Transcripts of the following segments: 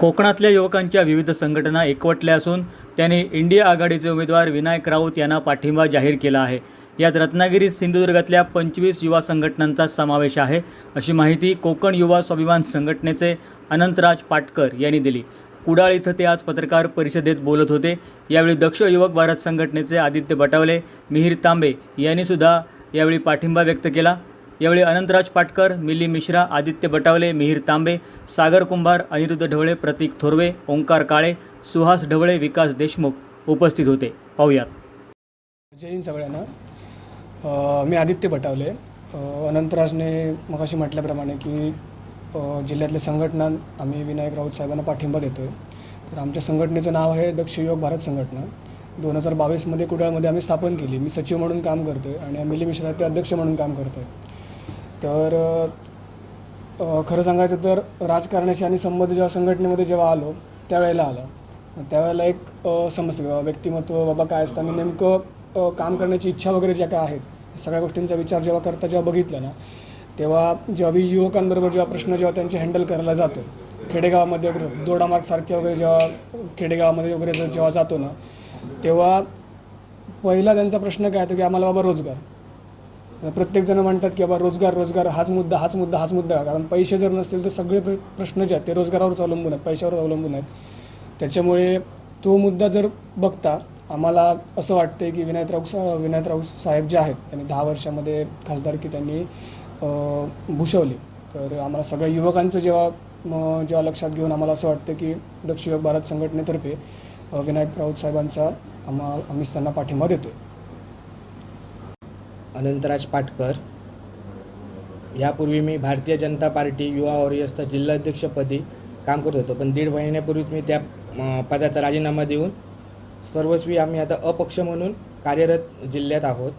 कोकणातल्या युवकांच्या विविध संघटना एकवटल्या असून त्यांनी इंडिया आघाडीचे उमेदवार विनायक राऊत यांना पाठिंबा जाहीर केला आहे. यात रत्नागिरी सिंधुदुर्गातल्या पंचवीस युवा संघटनांचा समावेश आहे अशी माहिती कोकण युवा स्वाभिमान संघटनेचे अनंतराज पाटकर यांनी दिली. कुडाळ इथं ते आज पत्रकार परिषदेत बोलत होते. यावेळी दक्ष युवक भारत संघटनेचे आदित्य बटावले मिहीर तांबे यांनी सुद्धा यावेळी पाठिंबा व्यक्त केला. यावेळी अनंतराज पाटकर मिली मिश्रा आदित्य बटावले मिहीर तांबे सागर कुंभार अनिरुद्ध ढवळे प्रतीक थोरवे ओंकार काळे सुहास ढवळे विकास देशमुख उपस्थित होते. पाहुयात. जय हिंद सगळ्यांना. मी आदित्य बटावले. अनंतराजने मगाशी म्हटल्याप्रमाणे की जिल्ह्यातल्या संघटना आम्ही विनायक राऊत साहेबांना पाठिंबा देतो आहे तर आमच्या संघटनेचं नाव आहे दक्ष योग भारत संघटना. दोन हजार बावीसमध्ये कुडाळमध्ये आम्ही स्थापन केली. मी सचिव म्हणून काम करतो आहे आणि मिली मिश्रा ते अध्यक्ष म्हणून काम करतो आहे तर खरं सांगायचं तर राजकारणाशी आणि संबंध जेव्हा संघटनेमध्ये जेव्हा आलो त्यावेळेला आलं. त्यावेळेला एक समजतं व्यक्तिमत्व बाबा काय असतं आणि नेमकं काम करण्याची इच्छा वगैरे ज्या काय आहेत सगळ्या गोष्टींचा विचार जेव्हा करता जेव्हा बघितलं ना तेव्हा जेव्हा मी युवकांबरोबर जेव्हा प्रश्न जेव्हा त्यांचे हँडल करायला जातो खेडेगावामध्ये वगैरे दोडामार्गसारखे वगैरे जेव्हा खेडेगावामध्ये वगैरे जर जेव्हा जातो ना तेव्हा पहिला त्यांचा प्रश्न काय येतो की आम्हाला बाबा रोजगार. प्रत्येकजण म्हणतात की बाबा रोजगार रोजगार हाच मुद्दा हाच मुद्दा हाच मुद्दा. कारण पैसे जर नसतील तर सगळे प्र- प्रश्न जे आहेत ते रोजगारावरच अवलंबून आहेत पैशावर अवलंबून आहेत. त्याच्यामुळे तो मुद्दा जर बघता आम्हाला असं वाटतं की विनायक राऊत सा विनायक राऊत साहेब जे आहेत त्यांनी दहा वर्षामध्ये खासदारकी त्यांनी भूषवली. तर आम्हाला सगळ्या युवकांचं जेव्हा जेव्हा लक्षात घेऊन आम्हाला असं वाटतं की दक्षिण भारत संघटनेतर्फे विनायक राऊत साहेबांचा आम्हा आम्ही त्यांना पाठिंबा देतो अनंतराज पाटकर. यापूर्वी मी भारतीय जनता पार्टी युवा वॉरियर्सचा जिल्हाध्यक्षपदी काम करत होतो. पण दीड महिन्यापूर्वीच मी त्या पदाचा राजीनामा देऊन सर्वस्वी आम्ही आता अपक्ष म्हणून कार्यरत जिल्ह्यात आहोत.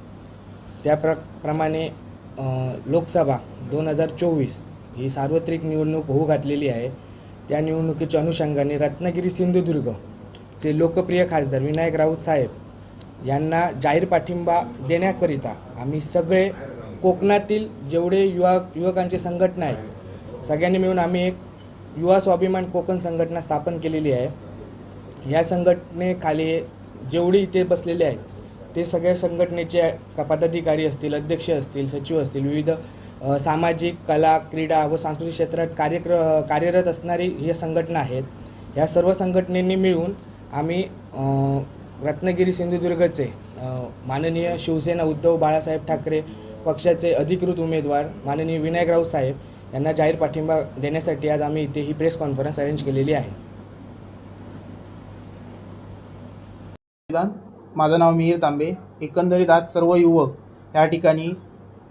त्या प्र प्रमाणे लोकसभा दोन हजार चोवीस ही सार्वत्रिक निवडणूक होऊ घातलेली आहे. त्या निवडणुकीच्या अनुषंगाने रत्नागिरी सिंधुदुर्गचे लोकप्रिय खासदार विनायक राऊत साहेब यांना जाहीर पाठिंबा देण्याकरिता आम्ही सगळे कोकणातील जेवढे युवा युवकांची संघटना आहेत सगळ्यांनी मिळून आम्ही एक युवा स्वाभिमान कोकण संघटना स्थापन केलेली आहे. या संघटनेखाली जेवढे इथे बसलेले आहेत ते सगळ्या संघटनेचे क- पदाधिकारी असतील अध्यक्ष असतील सचिव असतील विविध सामाजिक कला क्रीडा व सांस्कृतिक क्षेत्रात कार्यक्र कार्यरत असणारी ही संघटना आहेत. या सर्व संघटनेनी मिळून आम्ही रत्नागिरी सिंधुदुर्गचे माननीय शिवसेना उद्धव बाळासाहेब ठाकरे पक्षाचे अधिकृत उमेदवार माननीय विनायक राऊत साहेब यांना जाहीर पाठिंबा देण्यासाठी आज आम्ही इथे ही प्रेस कॉन्फरन्स अरेंज केलेली आहे. माझं नाव मिहीर तांबे. एकंदरीत आज सर्व युवक या ठिकाणी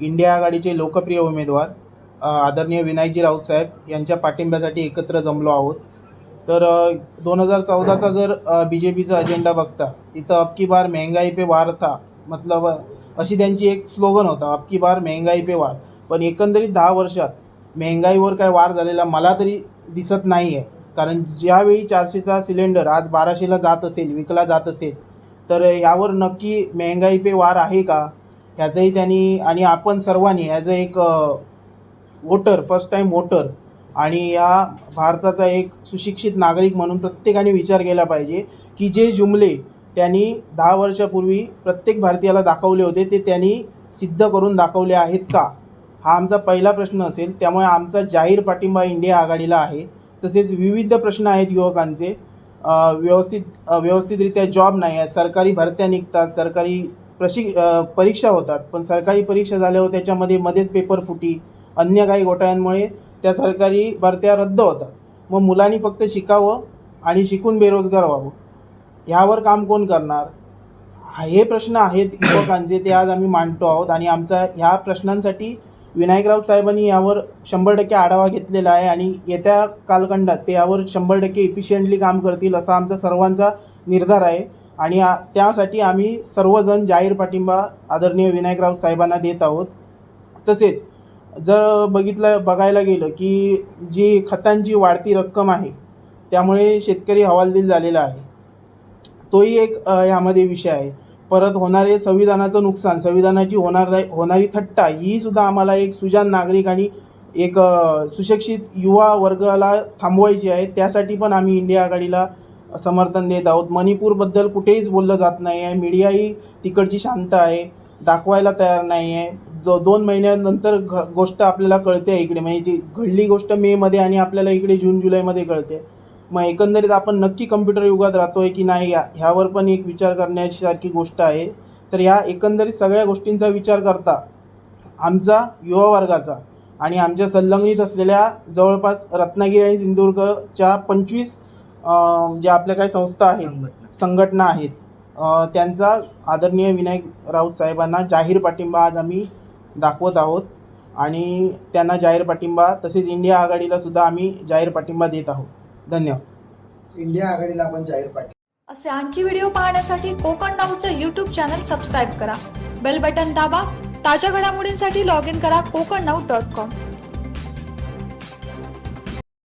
इंडिया आघाडीचे लोकप्रिय उमेदवार आदरणीय विनायकजी राऊत साहेब यांच्या पाठिंब्यासाठी एकत्र जमलो आहोत. तर दोन हजार चौदाचा जर बी जे पीचा अजेंडा बघता तिथं अबकी बार महंगाई पे वार था. मतलब अशी त्यांची एक स्लोगन होता अबकी बार महंगाई पे वार. पण एकंदरीत दहा वर्षात महंगाईवर काय वार झालेला मला तरी दिसत नाही आहे कारण ज्यावेळी चारशेचा सिलेंडर आज बाराशेला जात असेल विकला जात असेल तर यावर नक्की महंगाई पे वार आहे का? ह्याचंही त्यांनी आणि आपण सर्वांनी ॲज अ एक वोटर फर्स्ट टाईम वोटर आणि या भारताचा एक सुशिक्षित नागरिक म्हणून प्रत्येकाने विचार केला पाहिजे की जे जुमले त्यांनी दहा वर्षापूर्वी प्रत्येक भारतीयाला दाखवले होते ते त्यांनी सिद्ध करून दाखवले आहेत का? हा आमचा पहिला प्रश्न असेल. त्यामुळे आमचा जाहीर पाठिंबा इंडिया आघाडीला आहे. तसेच विविध प्रश्न आहेत युवकांचे. व्यवस्थित व्यवस्थितरित्या जॉब नाही आहे सरकारी भरत्या निघतात सरकारी प्रशिक परीक्षा होतात. पण सरकारी परीक्षा झाल्यावर त्याच्यामध्ये मध्येच पेपर फुटी अन्य काही घोटाळ्यांमुळे त्या सरकारी भरत्या रद्द होतात. मग मुलांनी फक्त शिकावं आणि शिकून बेरोजगार व्हावं. ह्यावर काम कोण करणार? हा- हे प्रश्न आहेत युवकांचे ते आज आम्ही मांडतो आहोत आणि आमचा ह्या प्रश्नांसाठी विनायकराव साहेबांनी यावर शंभर टक्के आढावा घेतलेला आहे आणि येत्या कालखंडात ते यावर शंभर टक्के इफिशियंटली काम करतील असा आमचा सर्वांचा निर्धार आहे. आणि त्यासाठी आम्ही सर्वजण जाहीर पाठिंबा आदरणीय विनायकराव साहेबांना देत आहोत. तसेच जर बघितलं बघायला गेलं की जी खतांची वाढती रक्कम आहे त्यामुळे शेतकरी हवालदिल झालेला आहे. तोही एक ह्यामध्ये विषय आहे. परत होणारे संविधानाचं नुकसान संविधानाची होणार होणारी थट्टा ही सुद्धा आम्हाला एक सुजान नागरिक आणि एक सुशिक्षित युवा वर्गाला थांबवायची आहे. त्यासाठी पण आम्ही इंडिया आघाडीला समर्थन देत आहोत. मणिपूरबद्दल कुठेहीच बोललं जात नाही आहे मीडियाही तिकडची शांत आहे. दाखवायला तयार नाही आहे जो दोन महिन्यानंतर घ गोष्ट आपल्याला कळते आहे इकडे. म्हणजे जी घडली गोष्ट मेमध्ये आणि आपल्याला इकडे जून जुलैमध्ये कळते. मग एकंदरीत आपण नक्की कम्प्युटर युगात राहतो आहे की नाही या ह्यावर पण एक विचार करण्याची सारखी गोष्ट आहे. तर ह्या एकंदरीत सगळ्या गोष्टींचा विचार करता आमचा युवा वर्गाचा आणि आमच्या संलग्नित असलेल्या जवळपास रत्नागिरी आणि सिंधुदुर्गच्या पंचवीस जे आपल्या काही संस्था आहेत संघटना. आहेत त्यांचा आदरणीय विनायक राऊत साहेबांना जाहीर पाठिंबा आज आम्ही दाखवत आहोत. आणि त्यांना जाहीर पाठिंबा तसेच इंडिया आघाडीला सुद्धा आम्ही जाहीर पाठिंबा देत आहोत. धन्यवाद. इंडिया आघाडीला आपण जाहीर पाठी असे आणखी व्हिडिओ पाहण्यासाठी कोकण नाऊचं यूट्यूब चॅनल सबस्क्राईब करा. बेल बटन दाबा. ताज्या घडामोडींसाठी लॉग इन करा कोकण नाऊ डॉट कॉम